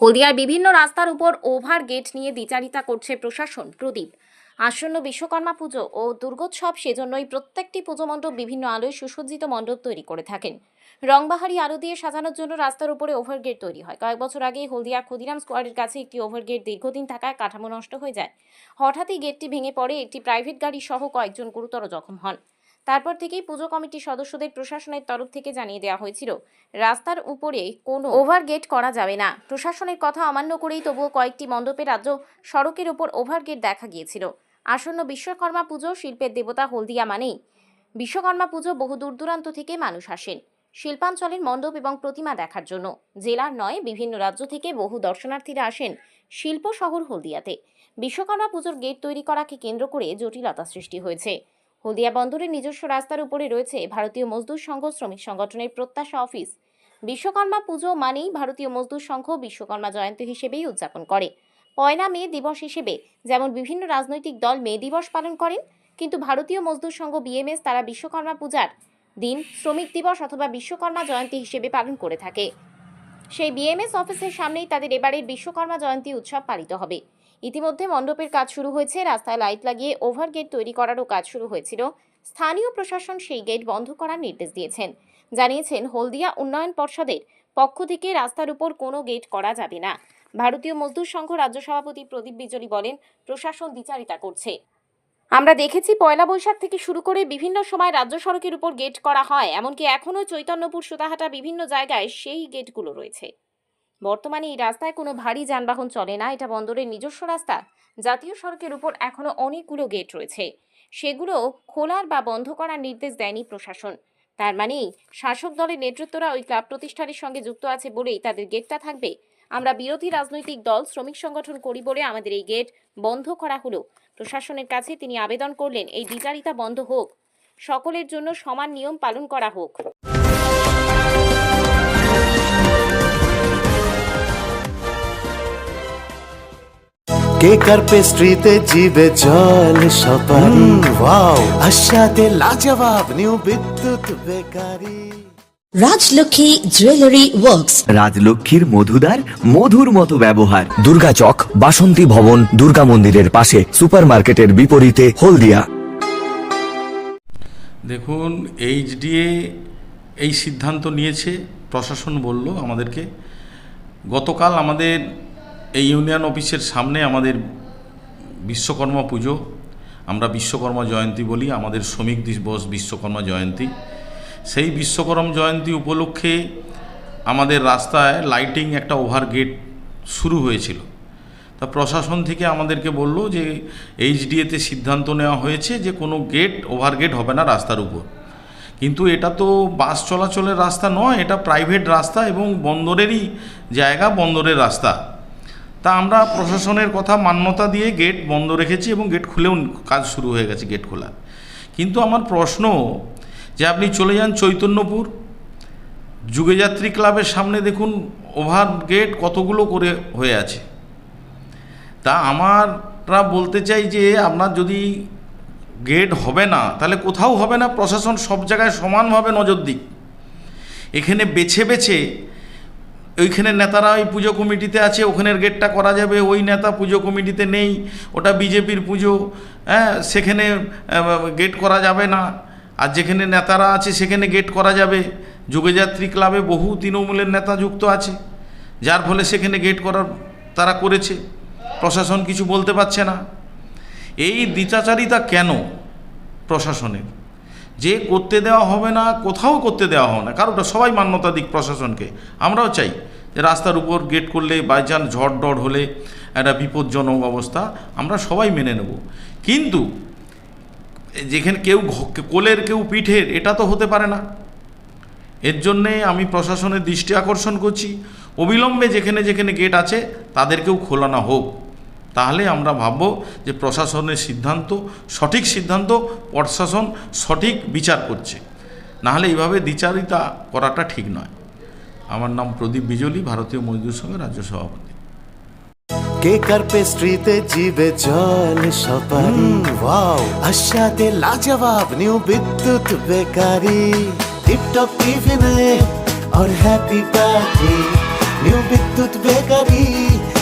হলদিয়ার বিভিন্ন রাস্তার উপর ওভার গেট নিয়ে দ্বিচারিতা করছে প্রশাসন। প্রদীপ, আসন্ন বিশ্বকর্মা পুজো ও দুর্গোৎসব সেজন্যই প্রত্যেকটি পুজো মণ্ডপ বিভিন্ন আলোয় সুসজ্জিত মণ্ডপ তৈরি করে থাকেন। রংবাহারি আলো দিয়ে সাজানোর জন্য রাস্তার উপরে ওভারগেট তৈরি হয়। কয়েক বছর আগে হলদিয়ার ক্ষুদিরাম স্কোয়ারের কাছে একটি ওভারগেট দীর্ঘদিন থাকায় কাঠামো নষ্ট হয়ে যায়। হঠাৎই গেটটি ভেঙে পড়ে, একটি প্রাইভেট গাড়ি সহ কয়েকজন গুরুতর জখম হন। তারপর থেকেই পুজো কমিটির সদস্যদের প্রশাসনের তরফ থেকে জানিয়ে দেওয়া হয়েছিল, রাস্তার উপরে কোনো ওভারগেট করা যাবে না। প্রশাসনের কথা অমান্য করেই তবুও কয়েকটি মণ্ডপে রাজ্য সড়কের ওপর ওভারগেট দেখা গিয়েছিল। আসন্ন বিশ্বকর্মা পুজো শিল্পের দেবতা হলদিয়া মানেই। বিশ্বকর্মা পুজো বহু দূর দূরান্ত থেকে মানুষ আসেন। শিল্পাঞ্চলের মণ্ডপ এবং প্রতিমা দেখার জন্য। জেলার নয়, বিভিন্ন রাজ্য থেকে বহু দর্শনার্থীরা আসেন শিল্প শহর হলদিয়াতে। বিশ্বকর্মা পুজোর গেট তৈরি করাকে কেন্দ্র করে জটিলতা সৃষ্টি হয়েছে। হলদিয়া বন্দরের নিজস্ব রাস্তার উপরে রয়েছে ভারতীয় মজদুর সংঘ শ্রমিক সংগঠনের প্রত্যাশা অফিস। বিশ্বকর্মা পুজো মানেই ভারতীয় মজদুর সংঘ বিশ্বকর্মা জয়ন্তী হিসেবেই উদযাপন করে। পয়লা মে দিবস হিসেবে যেমন বিভিন্ন রাজনৈতিক দল মে দিবস পালন করেন, কিন্তু ভারতীয় মজদুর সংঘ বিএমএস তারা বিশ্বকর্মা পূজার দিন শ্রমিক দিবস অথবা বিশ্বকর্মা জয়ন্তী হিসেবে পালন করে থাকে। সেই বিএমএস অফিসের সামনেই তাদের এবারের বিশ্বকর্মা জয়ন্তী উৎসব পালিত হবে। ইতিমধ্যে মণ্ডপের কাজ শুরু হয়েছে। রাস্তায় লাইট লাগিয়ে ওভারগেট তৈরি করারও কাজ শুরু হয়েছিল। স্থানীয় প্রশাসন সেই গেট বন্ধ করার নির্দেশ দিয়েছেন। জানিয়েছেন, হলদিয়া উন্নয়ন পর্ষদের পক্ষ থেকে রাস্তার উপর কোনো গেট করা যাবে না। ভারতীয় মজদুর সংঘ রাজ্য সভাপতি প্রদীপ বিজলি বলেন, প্রশাসন দ্বিচারিতা করছে। আমরা দেখেছি, পয়লা বৈশাখ থেকে শুরু করে বিভিন্ন সময় রাজ্য সড়কের উপর গেট করা হয়। এমনকি এখনও চৈতন্যপুর, সুতাহাটা বিভিন্ন জায়গায় সেই গেটগুলো রয়েছে। বর্তমানে এই রাস্তায় কোনো ভারী যানবাহন চলে না, এটা বন্দরের নিজস্ব রাস্তা। জাতীয় সড়কের উপর এখনও অনেকগুলো গেট রয়েছে। সেগুলো খোলার বা বন্ধ করার নির্দেশ দেয়নি প্রশাসন। তার মানেই শাসক দলের নেতৃত্বরা ওই ক্লাব প্রতিষ্ঠানের সঙ্গে যুক্ত আছে বলেই তাদের গেটটা থাকবে। আমরা বিরোধী রাজনৈতিক দল, শ্রমিক সংগঠন করি বলে আমাদের এই গেট বন্ধ করা হলো। প্রশাসনের কাছে তিনি আবেদন করলেন, এই দ্বিচারিতা বন্ধ হোক। সকলের জন্য সমান নিয়ম পালন করা হোক। কেক আর পেস্ট্রিতে জিবে জল সপারি। ওয়াও আশাতে লাজবাব new Bidyut bakery. Rajlakshmi jewellery works. রাজলক্ষ্মীর মধুদার মধুর মতো ব্যবহার। দুর্গা চক বাসন্তী ভবন দুর্গা মন্দিরের পাশে সুপারমার্কেটের বিপরীতে হলদিয়া। দেখুন এইচডিএ এই সিদ্ধান্ত নিয়েছে প্রশাসন বলল আমাদেরকে। গতকাল আমাদের এই ইউনিয়ন অফিসের সামনে আমাদের বিশ্বকর্মা পুজো। আমরা বিশ্বকর্মা জয়ন্তী বলি, আমাদের শ্রমিক দিবস বিশ্বকর্মা জয়ন্তী। সেই বিশ্বকর্মা জয়ন্তী উপলক্ষে আমাদের রাস্তায় লাইটিং একটা ওভার গেট শুরু হয়েছিল। তা প্রশাসন থেকে আমাদেরকে বলল যে এইচডিএতে সিদ্ধান্ত নেওয়া হয়েছে যে, কোনো গেট ওভার গেট হবে না রাস্তার উপর। কিন্তু এটা তো বাস চলাচলের রাস্তা নয়, এটা প্রাইভেট রাস্তা এবং বন্দরেরই জায়গা, বন্দরের রাস্তা। তা আমরা প্রশাসনের কথা মান্যতা দিয়ে গেট বন্ধ রেখেছি এবং গেট খুলেও কাজ শুরু হয়ে গেছে গেট খোলা কিন্তু আমার প্রশ্ন, যে আপনি চলে যান চৈতন্যপুর যুগযাত্রী ক্লাবের সামনে দেখুন, ওভার গেট কতগুলো করে হয়ে আছে। তা আমাররা বলতে চাই যে, আপনার যদি গেট হবে না, তাহলে কোথাও হবে না, প্রশাসন সব জায়গায় সমানভাবে নজর দিক। এখানে বেছে বেছে ওইখানে নেতারা ওই পুজো কমিটিতে আছে, ওখানের গেটটা করা যাবে, ওই নেতা পুজো কমিটিতে নেই, ওটা বিজেপির পুজো। হ্যাঁ সেখানে গেট করা যাবে না। আর যেখানে নেতারা আছে, সেখানে গেট করা যাবে। যোগযাত্রী ক্লাবে বহু তৃণমূলের নেতা যুক্ত আছে। যার ফলে সেখানে গেট করার তারা করেছে। প্রশাসন কিছু বলতে পারছে না। এই দ্বিচাচারিতা কেন প্রশাসনের? যে করতে দেওয়া হবে না, কোথাও করতে দেওয়া হবে না। কারোটা সবাই মান্যতা দিক প্রশাসনকে। আমরাও চাই যে রাস্তার উপর গেট করলে বাইচান ঝড় ডড় হলে, একটা বিপজ্জনক অবস্থা আমরা সবাই মেনে নেব। কিন্তু, যেখানে কেউ কোলের কেউ পিঠের, এটা তো হতে পারে না। এর জন্যে আমি প্রশাসনের দৃষ্টি আকর্ষণ করছি। অবিলম্বে যেখানে যেখানে গেট আছে, তাদেরকেও খোলানো হোক। তাহলে আমরা ভাবব যে প্রশাসনের সিদ্ধান্ত সঠিক সিদ্ধান্ত প্রশাসন সঠিক বিচার করছে। নাহলে এইভাবে দ্বিচারিতা করাটা ঠিক নয়। আমার নাম প্রদীপ বিজলি ভারতীয় মজদুর সঙ্গে রাজ্য সভাপতি। কে আর পেস্ট্রিতে জিবে জল সপারি? ওয়াও। আশাতে লাজবাব নিউ বিদ্যুৎ বেকারি। টিপটপ টিফিনে আর happy party. New Bidyut bakery.